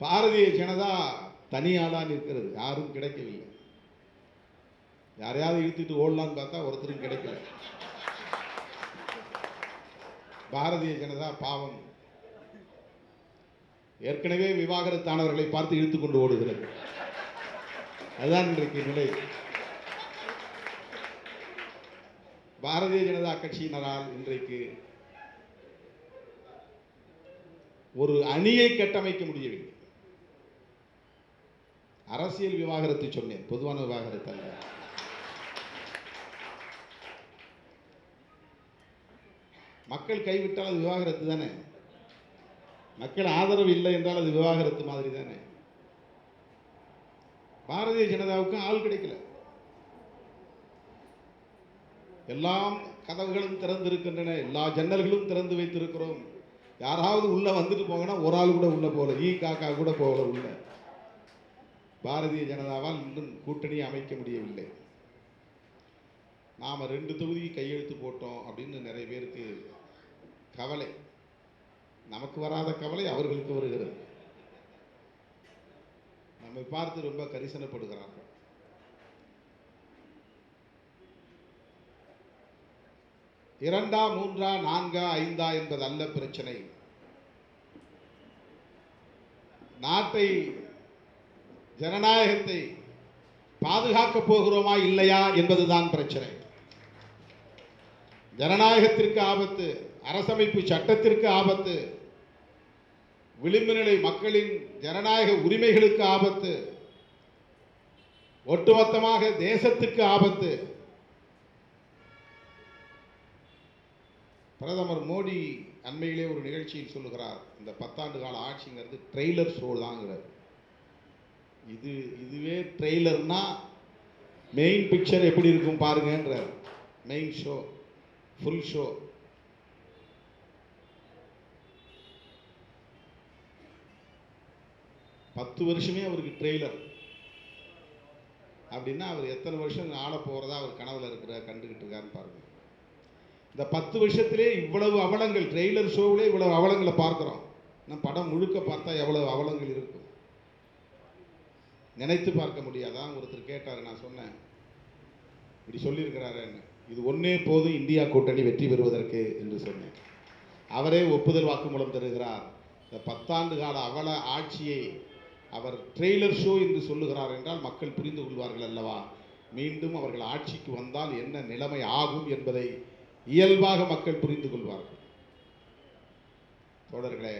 பாரதிய ஜனதா தனியாளான் இருக்கிறது யாரும் கிடைக்கவில்லை. யாரையாவது இழுத்துட்டு ஓடலான்னு பார்த்தா ஒருத்தரும் கிடைக்கல. பாரதிய ஜனதா பாவம். ஏற்கனவே விவாகரத்தானவர்களை பார்த்து இழுத்து கொண்டு ஓடுகிறது. அதுதான் இன்றைக்கு நிலை. பாரதிய ஜனதா கட்சியினரால் இன்றைக்கு ஒரு அணியை கட்டமைக்க முடியவில்லை. அரசியல் விவாகரத்து சொன்னேன் பொதுவான விவாகரத்து அல்ல. மக்கள் கைவிட்டால் அது விவாகரத்து தானே? மக்கள் ஆதரவு இல்லை என்றால் அது விவாகரத்து மாதிரி தானே? பாரதிய ஜனதாவுக்கு ஆள் கிடைக்கல. எல்லாம் கதவுகளும் திறந்திருக்கின்றன எல்லா ஜன்னல்களும் திறந்து வைத்திருக்கிறோம். யாராவது உள்ள வந்துட்டு போங்கன்னா ஒரு ஆள் கூட உள்ள போகல ஈ காக்கா கூட போகல உள்ள. பாரதிய ஜனதாவால் இன்னும் கூட்டணி அமைக்க முடியவில்லை. நாம் ரெண்டு தொகுதி கையெழுத்து போட்டோம் அப்படின்னு நிறைய பேருக்கு கவலை. நமக்கு வராத கவலை அவர்களுக்கு வருகிறது. நம்மை பார்த்து ரொம்ப கரிசனப்படுகிறார்கள். இரண்டா மூன்றா நான்கா ஐந்தா என்பது அல்ல பிரச்சனை. நாட்டை ஜனநாயகத்தை பாதுகாக்கப் போகிறோமா இல்லையா என்பதுதான் பிரச்சனை. ஜனநாயகத்திற்கு ஆபத்து அரசமைப்பு சட்டத்திற்கு ஆபத்து விளிம்பு நிலை மக்களின் ஜனநாயக உரிமைகளுக்கு ஆபத்து ஒட்டுமொத்தமாக தேசத்துக்கு ஆபத்து. பிரதமர் மோடி அண்மையிலே ஒரு நிகழ்ச்சியில் சொல்லுகிறார் இந்த பத்தாண்டு கால ஆட்சிங்கிறது ட்ரெய்லர் ஷோ தாங்கிறார். இது இதுவே ட்ரெய்லர்னா மெயின் பிக்சர் எப்படி இருக்கும் பாருங்கன்றார். மெயின் ஷோ ஃபுல் ஷோ பத்து வருஷமே அவருக்கு ட்ரெய்லர். அப்படின்னா அவர் எத்தனை வருஷம் ஆள போகிறதா அவர் கனவில் இருக்கிற கண்டுகிட்டு இருக்காருன்னு பாருங்க. இந்த பத்து வருஷத்திலே இவ்வளவு அவலங்கள் ட்ரெய்லர் ஷோவிலே இவ்வளவு அவலங்களை பார்க்குறோம். நம்ம படம் முழுக்க பார்த்தா எவ்வளவு அவலங்கள் இருக்கும் நினைத்து பார்க்க முடியாதான் ஒருத்தர் கேட்டார் நான் சொன்னேன். இப்படி சொல்லியிருக்கிறாரு இது ஒன்றே போதும் இந்தியா கூட்டணி வெற்றி பெறுவதற்கு என்று சொன்னேன். அவரே ஒப்புதல் வாக்குமூலம் தருகிறார். இந்த பத்தாண்டு கால அவல ஆட்சியை அவர் ட்ரெய்லர் ஷோ என்று சொல்லுகிறார் என்றால் மக்கள் புரிந்து கொள்வார்கள் அல்லவா? மீண்டும் அவர்கள் ஆட்சிக்கு வந்தால் என்ன நிலைமை ஆகும் என்பதை இயல்பாக மக்கள் புரிந்து கொள்வார்கள். தோழர்களே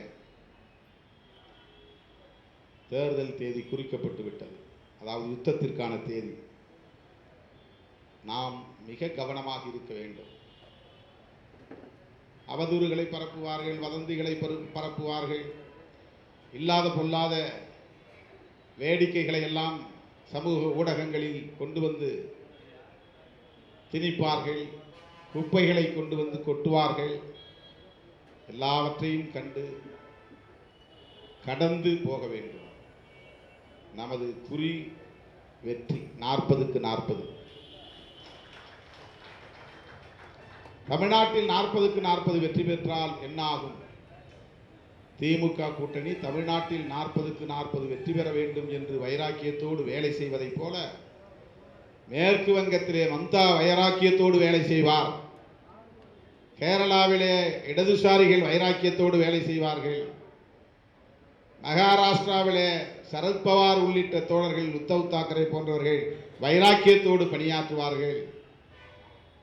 தேர்தல் தேதி குறிக்கப்பட்டு விட்டது. அதாவது யுத்தத்திற்கான தேதி. நாம் மிக கவனமாக இருக்க வேண்டும். அவதூறுகளை பரப்புவார்கள் வதந்திகளை பரப்புவார்கள். இல்லாத பொல்லாத வேடிக்கைகளை எல்லாம் சமூக ஊடகங்களில் கொண்டு வந்து திணிப்பார்கள் குப்பைகளை கொண்டு வந்து கொட்டுவார்கள். எல்லாவற்றையும் கண்டு கடந்து போக வேண்டும். நமது குறி வெற்றி நாற்பதுக்கு நாற்பது. தமிழ்நாட்டில் நாற்பதுக்கு நாற்பது வெற்றி பெற்றால் என்ன ஆகும் திமுக கூட்டணி தமிழ்நாட்டில் நாற்பதுக்கு நாற்பது வெற்றி பெற வேண்டும் என்று வைராக்கியத்தோடு வேலை செய்வதைப் போல மேற்கு வங்கத்திலே மம்தா வைராக்கியத்தோடு வேலை செய்வார். கேரளாவிலே இடதுசாரிகள் வைராக்கியத்தோடு வேலை செய்வார்கள். மகாராஷ்டிராவிலே சரத்பவார் உள்ளிட்ட தோழர்கள் உத்தவ் தாக்கரே போன்றவர்கள் வைராக்கியத்தோடு பணியாற்றுவார்கள்.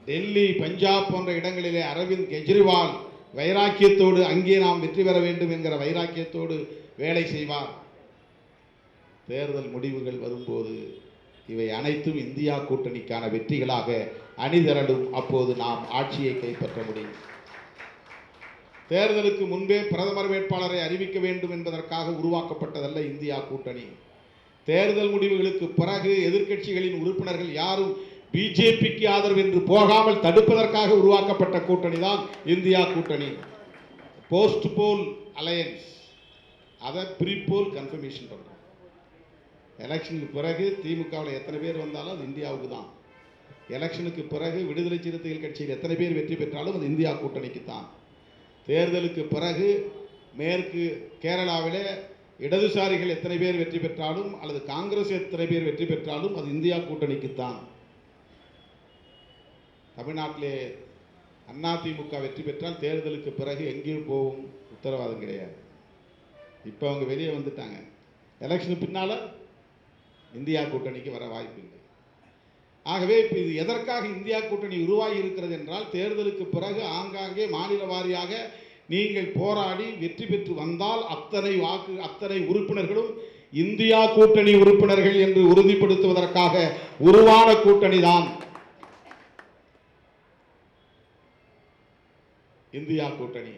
டெல்லி பஞ்சாப் போன்ற இடங்களிலே அரவிந்த் கெஜ்ரிவால் வைராக்கியத்தோடு அங்கே நாம் வெற்றி பெற வேண்டும் என்கிற வைராக்கியத்தோடு வேலை செய்வார். தேர்தல் முடிவுகள் வரும்போது இவை அனைத்தும் இந்தியா கூட்டணிக்கான வெற்றிகளாக அணிதிரடும் அப்போது நாம் ஆட்சியை கைப்பற்ற முடியும். தேர்தலுக்கு முன்பே பிரதமர் வேட்பாளரை அறிவிக்க வேண்டும் என்பதற்காக உருவாக்கப்பட்டதல்ல இந்தியா கூட்டணி. தேர்தல் முடிவுகளுக்கு பிறகு எதிர்க்கட்சிகளின் உறுப்பினர்கள் யாரும் பிஜேபிக்கு ஆதரவு என்று போகாமல் தடுப்பதற்காக உருவாக்கப்பட்ட கூட்டணி தான் இந்தியா கூட்டணி. போஸ்ட் போல் அலையன்ஸ் அதை ப்ரீ போல் கன்ஃபர்மேஷன் பண்ணுறோம் எலெக்ஷனுக்கு பிறகு திமுகவில் எத்தனை பேர் வந்தாலும் அது இந்தியாவுக்கு தான் எலெக்ஷனுக்கு பிறகு விடுதலை சிறுத்தைகள் கட்சியில் எத்தனை பேர் வெற்றி பெற்றாலும் அது இந்தியா கூட்டணிக்கு தான் தேர்தலுக்கு பிறகு மேற்கு கேரளாவிலே இடதுசாரிகள் எத்தனை பேர் வெற்றி பெற்றாலும் அல்லது காங்கிரஸ் எத்தனை பேர் வெற்றி பெற்றாலும் அது இந்தியா கூட்டணிக்குத்தான். தமிழ்நாட்டிலே அதிமுக வெற்றி பெற்றால் தேர்தலுக்கு பிறகு எங்கேயும் போகும் உத்தரவாதம் கிடையாது. இப்போ அவங்க வெளியே வந்துட்டாங்க. எலெக்ஷனுக்கு பின்னால் இந்தியா கூட்டணிக்கு வர வாய்ப்பு இல்லை. ஆகவே இப்போ இது எதற்காக இந்தியா கூட்டணி உருவாகி இருக்கிறது என்றால் தேர்தலுக்கு பிறகு ஆங்காங்கே மாநில வாரியாக நீங்கள் போராடி வெற்றி பெற்று வந்தால் அத்தனை வாக்கு அத்தனை உறுப்பினர்களும் இந்தியா கூட்டணி உறுப்பினர்கள் என்று உறுதிப்படுத்துவதற்காக உருவான கூட்டணி தான். இந்தியா கூட்டணி.